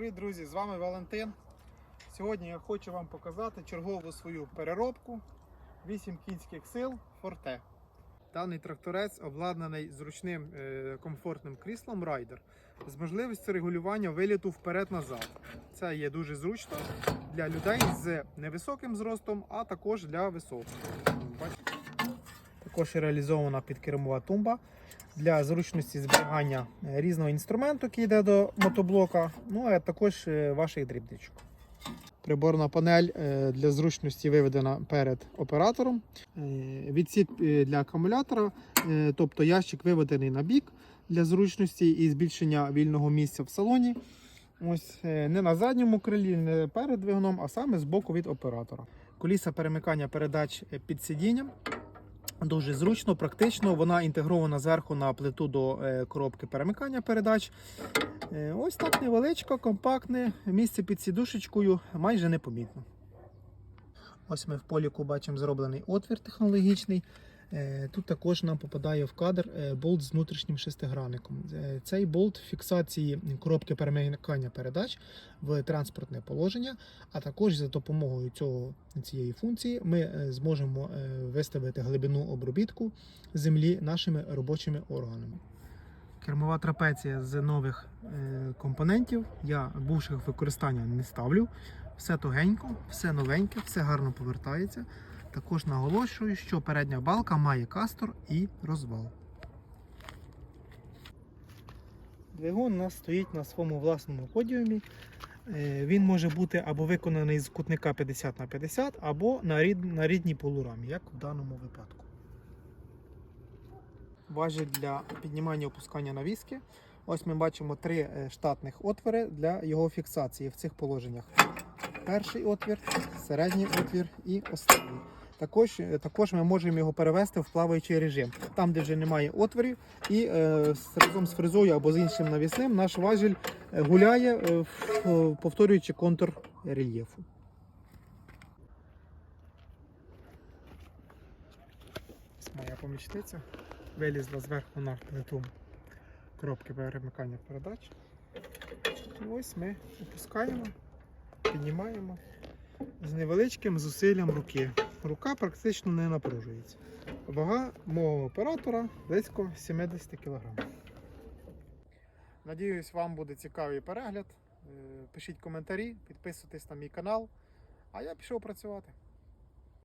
Привіт, друзі! З вами Валентин. Сьогодні я хочу вам показати чергову свою переробку 8 кінських сил Форте. Даний тракторець обладнаний зручним е, комфортним кріслом Rider з можливістю регулювання виліту вперед-назад. Це є дуже зручно для людей з невисоким зростом, а також для високих. Бачите? Також реалізована підкермова тумба для зручності зберігання е, різного інструменту, який йде до мотоблока, ну а також е, ваших дрібничок. Приборна панель е, для зручності виведена перед оператором. Відсік для акумулятора, тобто ящик виведений на бік для зручності і збільшення вільного місця в салоні. Ось не на задньому крилі, не перед двигуном, а саме з боку від оператора. Коліса перемикання передач під сидінням. Дуже зручно, практично. Вона інтегрована зверху на плиту до е, коробки перемикання передач. Е, Ось так невеличко, компактне. Місце під сідушечкою майже непомітно. Ось ми в поліку бачимо зроблений отвір технологічний. Е, Тут також нам попадає в кадр е, болт з внутрішнім шестигранником. Е, Цей болт фіксації коробки перемикання передач в транспортне положення, а також за допомогою цього, цієї функції ми зможемо виставити глибину обробітку землі нашими робочими органами. Кермова трапеція з нових компонентів. Я бувших використання не ставлю. Все тугенько, все новеньке, все гарно повертається. Також наголошую, що передня балка має кастор і розвал. Двигун у нас стоїть на своєму власному подіумі. Е, Він може бути або виконаний з кутника 50 на 50, або на рідній полурамі, як в даному випадку. Важіль для піднімання і опускання навіски. Ось ми бачимо три е, штатних отвори для його фіксації в цих положеннях. Перший отвір, середній отвір і останній. Також, е, також ми можемо його перевести в плаваючий режим, там, де вже немає отворів, і е, разом з фрезою або з іншим навісним наш важіль е, гуляє, е, е, повторюючи контур рельєфу. Моя помічниця вилізла зверху на плиту коробки перемикання передач. І ось ми опускаємо, піднімаємо з невеличким зусиллям руки. Рука практично не напружується. Вага мого оператора близько 70 кг. Надіюсь, вам буде цікавий перегляд. Е, Пишіть коментарі, підписуйтесь на мій канал. А я пішов працювати.